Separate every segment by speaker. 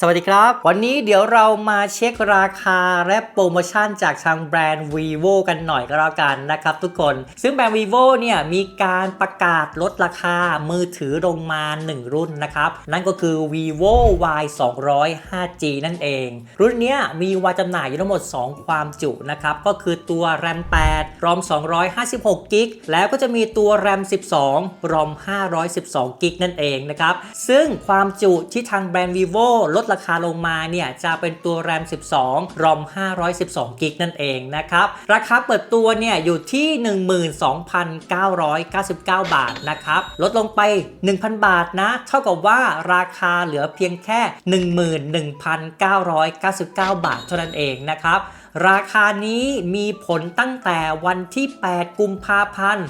Speaker 1: สวัสดีครับ วันนี้เดี๋ยวเรามาเช็คราคาและโปรโมชั่นจากทางแบรนด์ vivo กันหน่อยก็แล้วกันนะครับทุกคน ซึ่งแบรนด์ vivo เนี่ยมีการประกาศลดราคามือถือลงมา 1 รุ่นนะครับ นั่นก็คือ vivo y 2 0 5G นั่นเอง รุ่นนี้มีวางจำหน่ายอยู่ทั้งหมด 2 ความจุนะครับ ก็คือตัว RAM 8 ROM 256 g b แล้วก็จะมีตัว RAM 12 ROM 512 g b นั่นเองนะครับ ซึ่งความจุที่ทางแบรนด์ vivo ลดราคาลงมาเนี่ยจะเป็นตัว RAM 12 ROM 512 g b นั่นเองนะครับ ราคาเปิดตัวเนี่ยอยู่ที่ 12,999 บาทนะครับ ลดลงไป 1,000 บาทนะ เท่ากับว่าราคาเหลือเพียงแค่ 11,999 บาทเท่านั้นเองนะครับ ราคานี้มีผลตั้งแต่วันที่ 8 กุมภาพันธ์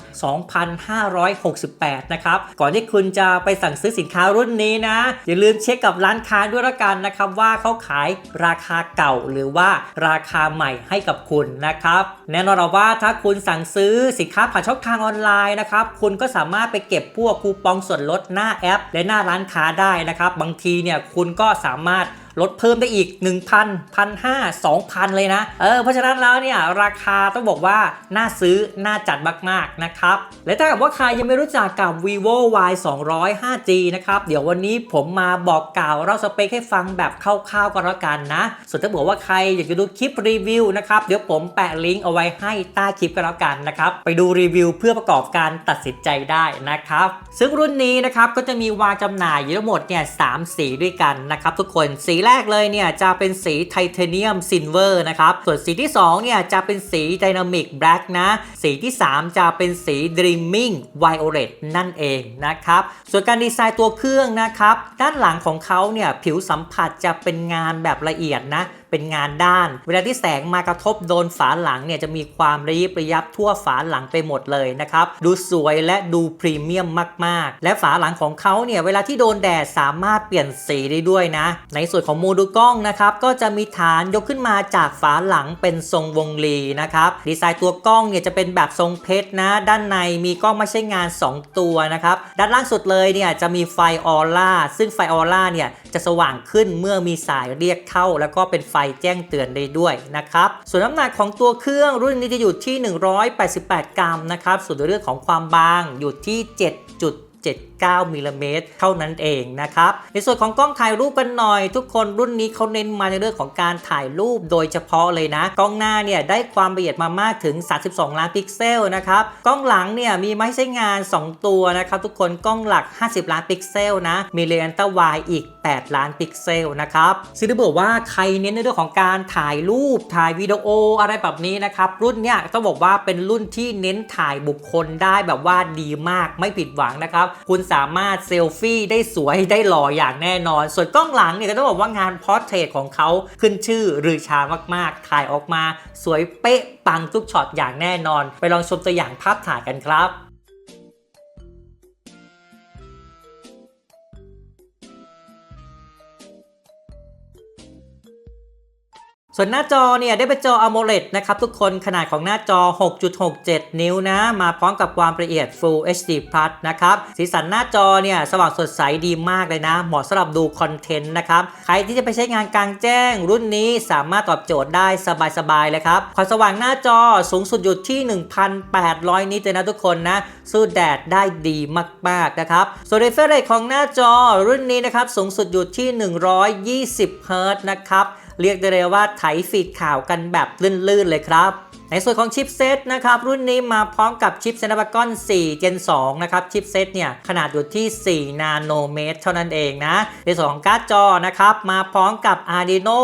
Speaker 1: 2568 นะครับ ก่อนที่คุณจะไปสั่งซื้อสินค้ารุ่นนี้นะ อย่าลืมเช็คกับร้านค้าด้วยละกันนะครับว่าเขาขายราคาเก่าหรือว่าราคาใหม่ให้กับคุณนะครับ แน่นอนว่าถ้าคุณสั่งซื้อสินค้าผ่านช่องทางออนไลน์นะครับ คุณก็สามารถไปเก็บพวกคูปองส่วนลดหน้าแอป และหน้าร้านค้าได้นะครับ บางทีเนี่ยคุณก็สามารถ ลดเพิ่มได้อีก 1,000 1,500 2,000 เลยนะ เออเพราะฉะนั้นแล้วเนี่ยราคาต้องบอกว่าน่าซื้อ น่าจัดมากๆนะครับ และถ้าเกิดว่าใครยังไม่รู้จักกับ vivo y 2 0 5G นะครับ เดี๋ยววันนี้ผมมาบอกกล่าวเล่าสเปคให้ฟังแบบคร่าวๆก็แล้วกันนะ ส่วนถ้าบอกว่าใครอยากจะดูคลิปรีวิวนะครับ เดี๋ยวผมแปะลิงก์เอาไว้ให้ใต้คลิปก็แล้วกันนะครับ ไปดูรีวิวเพื่อประกอบการตัดสินใจได้นะครับ ซึ่งรุ่นนี้นะครับก็จะมีวางจำหน่ายอยู่ทั้งหมดเนี่ยสามสีด้วยกันนะครับทุกคนสีแรกเลยเนี่ยจะเป็นสีไทเทเนียมซิลเวอร์นะครับ ส่วนสีที่2เนี่ยจะเป็นสีไดนามิกแบล็กนะ สีที่ 3 จะเป็นสีดรีมมิ่งไวโอเลตนั่นเองนะครับ ส่วนการดีไซน์ตัวเครื่องนะครับ ด้านหลังของเขาเนี่ยผิวสัมผัสจะเป็นงานแบบละเอียดนะเป็นงานด้าน เวลาที่แสงมากระทบโดนฝาหลังเนี่ยจะมีความระยิบระยับทั่วฝาหลังไปหมดเลยนะครับ ดูสวยและดูพรีเมียมมาก ๆ และฝาหลังของเขาเนี่ยเวลาที่โดนแดดสามารถเปลี่ยนสีได้ด้วยนะ ในส่วนของโมดูลกล้องนะครับก็จะมีฐานยกขึ้นมาจากฝาหลังเป็นทรงวงรีนะครับดีไซน์ตัวกล้องเนี่ยจะเป็นแบบทรงเพชรนะ ด้านในมีกล้องไม่ใช่งาน 2 ตัวนะครับด้านล่างสุดเลยเนี่ยจะมีไฟออร่าซึ่งไฟออร่าเนี่ยจะสว่างขึ้นเมื่อมีสายเรียกเข้า แล้วก็เป็นไฟแจ้งเตือนได้ด้วยนะครับส่วนน้ำหนักของตัวเครื่องรุ่นนี้จะอยู่ที่ 188 กรัมนะครับส่วนในเรื่องของความบางอยู่ที่ 7 9มิลลิเมตรเท่านั้นเองนะครับ ในส่วนของกล้องถ่ายรูปกันหน่อย ทุกคนรุ่นนี้เขาเน้นมาในเรื่องของการถ่ายรูปโดยเฉพาะเลยนะ กล้องหน้าเนี่ยได้ความละเอียดมามากถึง 32 ล้านพิกเซลนะครับ กล้องหลังเนี่ยมีไม้ใช้งาน 2 ตัวนะครับทุกคนกล้องหลัก 50 ล้านพิกเซลนะ มีเลนส์ตวายอีก 8 ล้านพิกเซลนะครับซึ่งถ้าบอกว่าใครเน้นในเรื่องของการถ่ายรูปถ่ายวิดีโออะไรแบบนี้นะครับรุ่นเนี่ยต้องบอกว่าเป็นรุ่นที่เน้นถ่ายบุคคลได้แบบว่าดีมากไม่ผิดหวังนะครับคุณสามารถเซลฟี่ได้สวยได้หล่ออย่างแน่นอน ส่วนกล้องหลังเนี่ยก็ต้องบอกว่างานพอร์เทรตของเขาขึ้นชื่อรือชามากๆ ถ่ายออกมา สวยเป๊ะปังทุกช็อตอย่างแน่นอน ไปลองชมตัวอย่างภาพถ่ายกันครับ ส่วนหน้าจอเนี่ยได้เป็นจอ AMOLED นะครับทุกคนขนาดของหน้าจอ 6.67 นิ้วนะ มาพร้อมกับความละเอียด Full HD Plus นะครับ สีสันหน้าจอเนี่ยสว่างสดใสดีมากเลยนะ เหมาะสำหรับดูคอนเทนต์นะครับ ใครที่จะไปใช้งานกลางแจ้ง รุ่นนี้สามารถตอบโจทย์ได้สบายๆเลยครับ ความสว่างหน้าจอสูงสุดอยู่ที่ 1,800 นิตเลยนะทุกคนนะ สู้แดดได้ดีมากๆนะครับส่วน refresh rate ของหน้าจอรุ่นนี้นะครับสูงสุดอยู่ที่ 120 เฮิรต์นะครับ เรียกได้เลยว่าไถฟีดข่าวกันแบบลื่นๆเลยครับ ในส่วนของชิปเซตนะครับรุ่นนี้มาพร้อมกับชิป Snapdragon 4 Gen 2นะครับชิปเซตเนี่ยขนาดอยู่ที่ 4 นาโนเมตร เท่านั้นเองนะ ในส่วนของการ์ดจอนะครับมาพร้อมกับ Adreno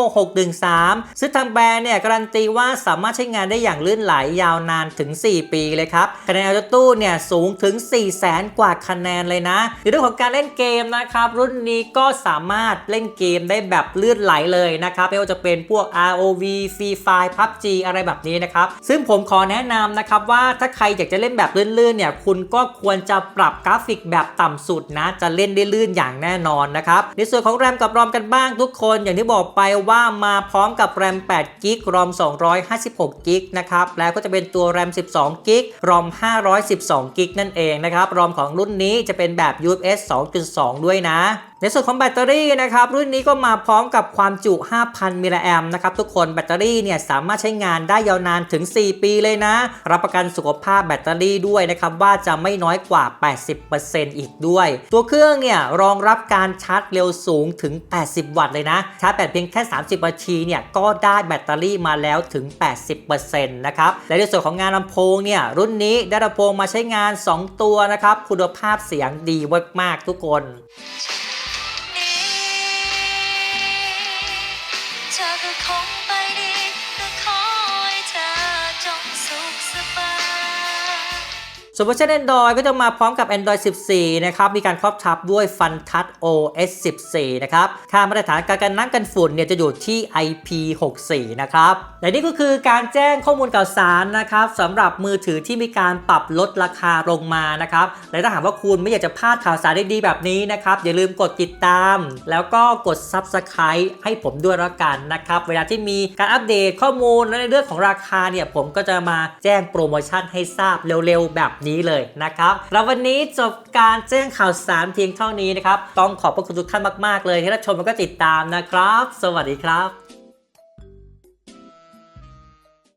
Speaker 1: 613 ซึ่งทางแบรนด์เนี่ยการันตีว่าสามารถใช้งานได้อย่างลื่นไหลยาวนานถึง 4 ปีเลยครับคะแนนอัลตู้เนี่ยสูงถึง 4 0 0แสนกว่าคะแนนเลยนะในเรื่องของการเล่นเกมนะครับรุ่นนี้ก็สามารถเล่นเกมได้แบบลื่นไหลเลยนะครับไม่ว่าจะเป็นพวก ROV Free Fire PUBG อะไรแบบนี้นะครับซึ่งผมขอแนะนำนะครับว่าถ้าใครอยากจะเล่นแบบลื่นๆเนี่ยคุณก็ควรจะปรับกราฟิกแบบต่ำสุดนะจะเล่นได้ลื่นอย่างแน่นอนนะครับในส่วนของแรมกับรอมกันบ้างทุกคน อย่างที่บอกไปว่ามาพร้อมกับแรม8กิกรอม256กิกนะครับแล้วก็จะเป็นตัวแรม12กิกรอม512กิกนั่นเองนะครับรอมของรุ่นนี้จะเป็นแบบ UFS 2.2 ด้วยนะ ในส่วนของแบตเตอรี่นะครับรุ่นนี้ก็มาพร้อมกับความจุ 5,000 มิลลิแอมนะครับทุกคนแบตเตอรี่เนี่ยสามารถใช้งานได้ยาวนานถึง 4 ปีเลยนะ รับประกันสุขภาพแบตเตอรี่ด้วยนะครับว่าจะไม่น้อยกว่า 80%อีกด้วย ตัวเครื่องเนี่ยรองรับการชาร์จเร็วสูงถึง 80 วัตต์เลยนะ ชาร์จแบตเพียงแค่ 30 นาทีเนี่ยก็ได้แบตเตอรี่มาแล้วถึง 80%นะครับและในส่วนของงานลำโพงเนี่ยรุ่นนี้ได้ลำโพงมาใช้งาน 2 ตัวนะครับคุณภาพเสียงดีมากๆทุกคน ส่วนเวอร์ชัน Android ก็จะมาพร้อมกับ Android 14 นะครับ มีการครอบทับด้วย FunTouch OS 14 นะครับ ค่ามาตรฐานการกันน้ำกันฝุ่นเนี่ยจะอยู่ที่ IP64 นะครับ และนี่ก็คือการแจ้งข้อมูลข่าวสารนะครับสำหรับมือถือที่มีการปรับลดราคาลงมานะครับ และถ้าหากว่าคุณไม่อยากจะพลาดข่าวสารดีๆแบบนี้นะครับ อย่าลืมกดติดตาม แล้วก็กด Subscribe ให้ผมด้วยละกันนะครับ เวลาที่มีการอัปเดตข้อมูลและในเรื่องของราคาเนี่ยผมก็จะมาแจ้งโปรโมชั่นให้ทราบเร็วๆแบบนี้เลยนะครับแล้ววันนี้จบการแจ้งข่าวสารเพียงเท่านี้นะครับ ต้องขอบพระคุณทุกท่านมาก ๆ เลยที่รับชมแล้วก็ติดตามนะครับ สวัสดีครับ